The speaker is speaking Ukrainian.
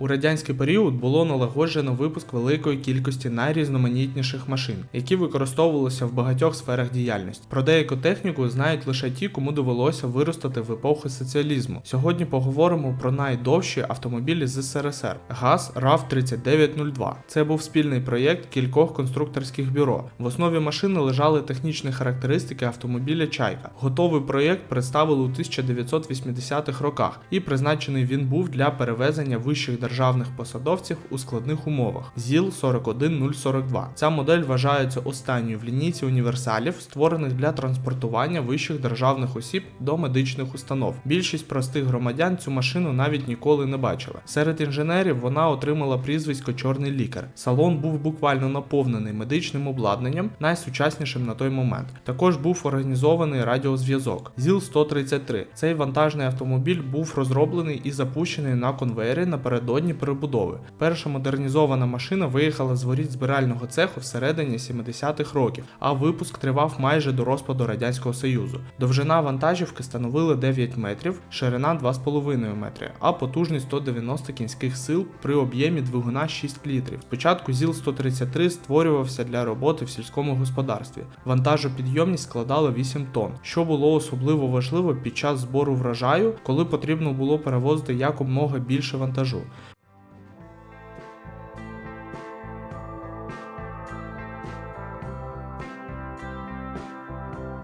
У радянський період було налагоджено випуск великої кількості найрізноманітніших машин, які використовувалися в багатьох сферах діяльності. Про деяку техніку знають лише ті, кому довелося виростати в епоху соціалізму. Сьогодні поговоримо про найдовші автомобілі з СРСР ГАЗ РАВ 3902. Це був спільний проєкт кількох конструкторських бюро. В основі машини лежали технічні характеристики автомобіля Чайка. Готовий проєкт представили у 1980-х роках, і призначений він був для перевезення вищих державних посадовців у складних умовах. ЗІЛ 41042. Ця модель вважається останньою в лінійці універсалів, створених для транспортування вищих державних осіб до медичних установ. Більшість простих громадян цю машину навіть ніколи не бачили. Серед інженерів вона отримала прізвисько Чорний лікар. Салон був буквально наповнений медичним обладнанням, найсучаснішим на той момент. Також був організований радіозв'язок. ЗІЛ 133. Цей вантажний автомобіль був розроблений і запущений на конвейері напередодні перебудови. Перша модернізована машина виїхала з воріт збирального цеху всередині 70-х років, а випуск тривав майже до розпаду Радянського Союзу. Довжина вантажівки становила 9 метрів, ширина 2,5 метри, а потужність 190 кінських сил при об'ємі двигуна 6 літрів. Спочатку ЗІЛ-133 створювався для роботи в сільському господарстві. Вантажопідйомність складала 8 тонн, що було особливо важливо під час збору врожаю, коли потрібно було перевозити якомога більше вантажу.